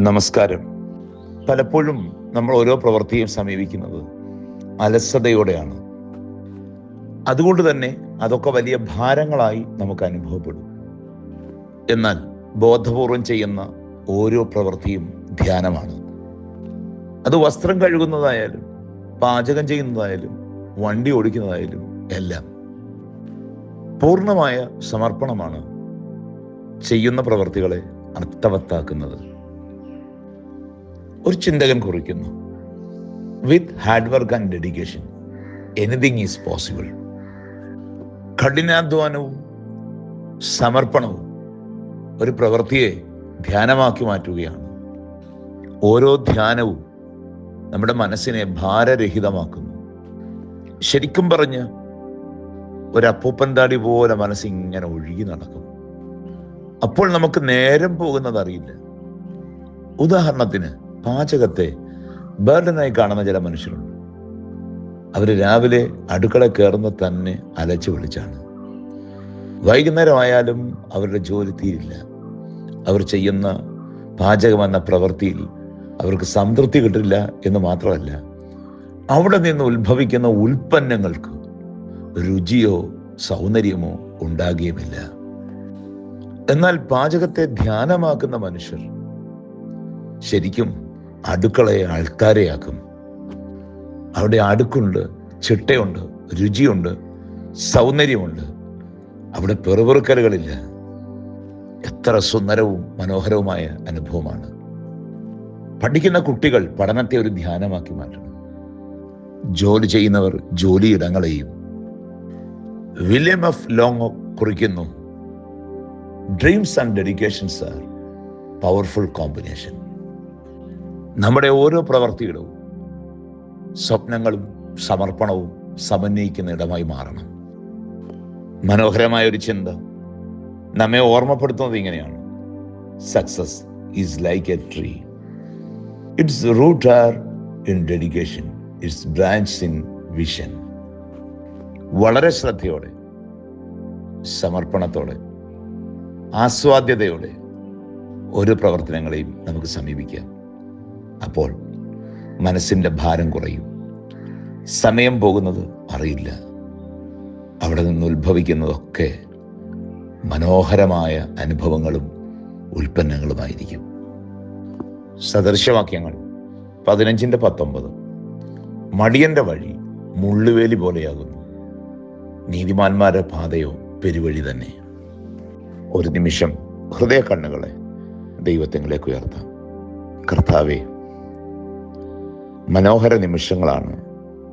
നമസ്കാരം. പലപ്പോഴും നമ്മൾ ഓരോ പ്രവൃത്തിയും സമീപിക്കുന്നത് അലസതയോടെയാണ്. അതുകൊണ്ട് തന്നെ അതൊക്കെ വലിയ ഭാരങ്ങളായി നമുക്ക് അനുഭവപ്പെടും. എന്നാൽ ബോധപൂർവം ചെയ്യുന്ന ഓരോ പ്രവൃത്തിയും ധ്യാനമാണ്. അത് വസ്ത്രം കഴുകുന്നതായാലും പാചകം ചെയ്യുന്നതായാലും വണ്ടി ഓടിക്കുന്നതായാലും എല്ലാം പൂർണമായ സമർപ്പണമാണ് ചെയ്യുന്ന പ്രവൃത്തികളെ അർത്ഥവത്താക്കുന്നത്. ഒരു ചിന്തകൻ കുറിക്കുന്നു. With hard work and dedication anything is possible കഠിനാധ്വാനവും സമർപ്പണവും ഒരു പ്രവൃത്തിയെ ധ്യാനമാക്കി മാറ്റുകയാണ്. ഓരോ ധ്യാനവും നമ്മുടെ മനസ്സിനെ ഭാരരഹിതമാക്കുന്നു. ശരിക്കും പറഞ്ഞ് ഒരു അപ്പൂപ്പൻ താടി പോലെ മനസ്സിങ്ങനെ ഒഴുകി നടക്കും. അപ്പോൾ നമുക്ക് നേരം പോകുന്നത് അറിയില്ല. ഉദാഹരണത്തിന് പാചകത്തെ ബേർഡനായി കാണുന്ന ചില മനുഷ്യരുണ്ട്. അവർ രാവിലെ അടുക്കള കയറുന്ന തന്നെ അലച്ചു വിളിച്ചാണ്. വൈകുന്നേരമായാലും അവരുടെ ജോലി തീരില്ല. അവർ ചെയ്യുന്ന പാചകം എന്ന പ്രവൃത്തിയിൽ അവർക്ക് സംതൃപ്തി കിട്ടില്ല എന്ന് മാത്രമല്ല അവിടെ നിന്ന് ഉത്ഭവിക്കുന്ന ഉൽപ്പന്നങ്ങൾക്ക് രുചിയോ സൗന്ദര്യമോ ഉണ്ടാകുകയുമില്ല. എന്നാൽ പാചകത്തെ ധ്യാനമാക്കുന്ന മനുഷ്യർ ശരിക്കും അടുക്കളയെ ആൾക്കാരെയാക്കും അവിടെ അടുക്കുണ്ട് ചിട്ടയുണ്ട് രുചിയുണ്ട് സൗന്ദര്യമുണ്ട്. അവിടെ പെറുപെറുക്കലുകളില്ല. എത്ര സുന്ദരവും മനോഹരവുമായ അനുഭവമാണ്. പഠിക്കുന്ന കുട്ടികൾ പഠനത്തെ ഒരു ധ്യാനമാക്കി മാറ്റണം. ജോലി ചെയ്യുന്നവർ ജോലിയിടങ്ങളെയും. William F. ലോങ് കുറിക്കുന്നു dreams and dedications are powerful combination നമ്മുടെ ഓരോ പ്രവർത്തികളും സ്വപ്നങ്ങളും സമർപ്പണവും സമന്വയിക്കുന്ന ഇടമായി മാറണം. മനോഹരമായ ഒരു ചിന്ത നമ്മെ ഓർമ്മപ്പെടുത്തുന്നത് ഇങ്ങനെയാണ്. Success is like a tree its root are in dedication its branch in vision വളരെ ശ്രദ്ധയോടെ സമർപ്പണത്തോടെ ആസ്വാദ്യതയോടെ ഓരോ പ്രവർത്തനങ്ങളെയും നമുക്ക് സമീപിക്കാം. അപ്പോൾ മനസ്സിന്റെ ഭാരം കുറയും. സമയം പോകുന്നത് അറിയില്ല. അവിടെ നിന്ന് ഉത്ഭവിക്കുന്നതൊക്കെ മനോഹരമായ അനുഭവങ്ങളും ഉൽപ്പന്നങ്ങളുമായിരിക്കും. സദൃശവാക്യങ്ങൾ പതിനഞ്ചിന്റെ പത്തൊമ്പത്. മടിയന്റെ വഴി മുള്ളുവേലി പോലെയാകുന്നു. നീതിമാന്മാരുടെ പാതയോ പെരുവഴി തന്നെ. ഒരു നിമിഷം ഹൃദയ കണ്ണുകളെ ദൈവത്തിലേക്ക് ഉയർത്താം. കർത്താവെ മനോഹര നിമിഷങ്ങളാണ്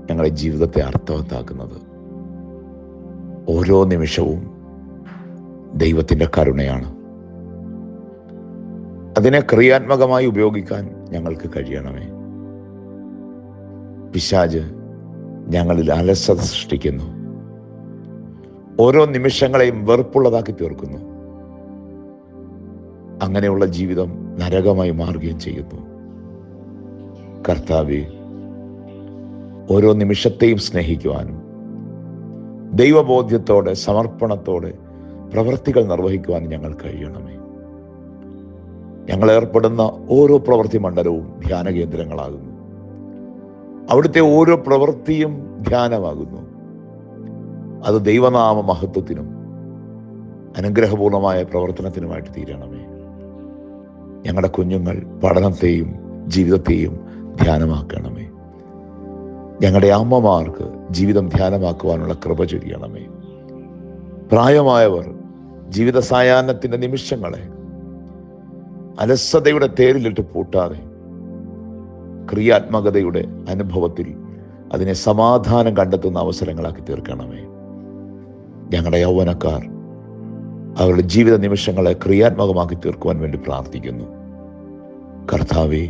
ഞങ്ങളുടെ ജീവിതത്തെ അർത്ഥവത്താക്കുന്നത്. ഓരോ നിമിഷവും ദൈവത്തിന്റെ കരുണയാണ്. അതിനെ ക്രിയാത്മകമായി ഉപയോഗിക്കാൻ ഞങ്ങൾക്ക് കഴിയണമേ. പിശാജ് ഞങ്ങളിൽ അലസത സൃഷ്ടിക്കുന്നു. ഓരോ നിമിഷങ്ങളെയും വെറുപ്പുള്ളതാക്കി തീർക്കുന്നു. അങ്ങനെയുള്ള ജീവിതം നരകമായി മാറുകയും ചെയ്യുന്നു. കർത്താവെ ഓരോ നിമിഷത്തെയും സ്നേഹിക്കുവാനും ദൈവബോധ്യത്തോടെ സമർപ്പണത്തോടെ പ്രവൃത്തികൾ നിർവഹിക്കുവാനും ഞങ്ങൾ കഴിയണമേ. ഞങ്ങൾ ഏർപ്പെടുന്ന ഓരോ പ്രവൃത്തി മണ്ഡലവും ധ്യാന കേന്ദ്രങ്ങളാകുന്നു. അവിടുത്തെ ഓരോ പ്രവൃത്തിയും ധ്യാനമാകുന്നു. അത് ദൈവനാമ മഹത്വത്തിനും അനുഗ്രഹപൂർണമായ പ്രവർത്തനത്തിനുമായിട്ട് തീരണമേ. ഞങ്ങളുടെ കുഞ്ഞുങ്ങൾ പഠനത്തെയും ജീവിതത്തെയും ധ്യാനമാക്കണമേ. ഞങ്ങളുടെ അമ്മമാർക്ക് ജീവിതം ധ്യാനമാക്കുവാനുള്ള കൃപ ചൊരിയണമേ. പ്രായമായവർ ജീവിത സായാഹ്നത്തിന്റെ നിമിഷങ്ങളെ അലസതയുടെ തേരിലിട്ട് പൂട്ടാതെ ക്രിയാത്മകതയുടെ അനുഭവത്തിൽ അതിനെ സമാധാനം കണ്ടെത്തുന്ന അവസരങ്ങളാക്കി തീർക്കണമേ. ഞങ്ങളുടെ യൗവനക്കാർ അവരുടെ ജീവിത നിമിഷങ്ങളെ ക്രിയാത്മകമാക്കി തീർക്കുവാൻ വേണ്ടി പ്രാർത്ഥിക്കുന്നു. കർത്താവെ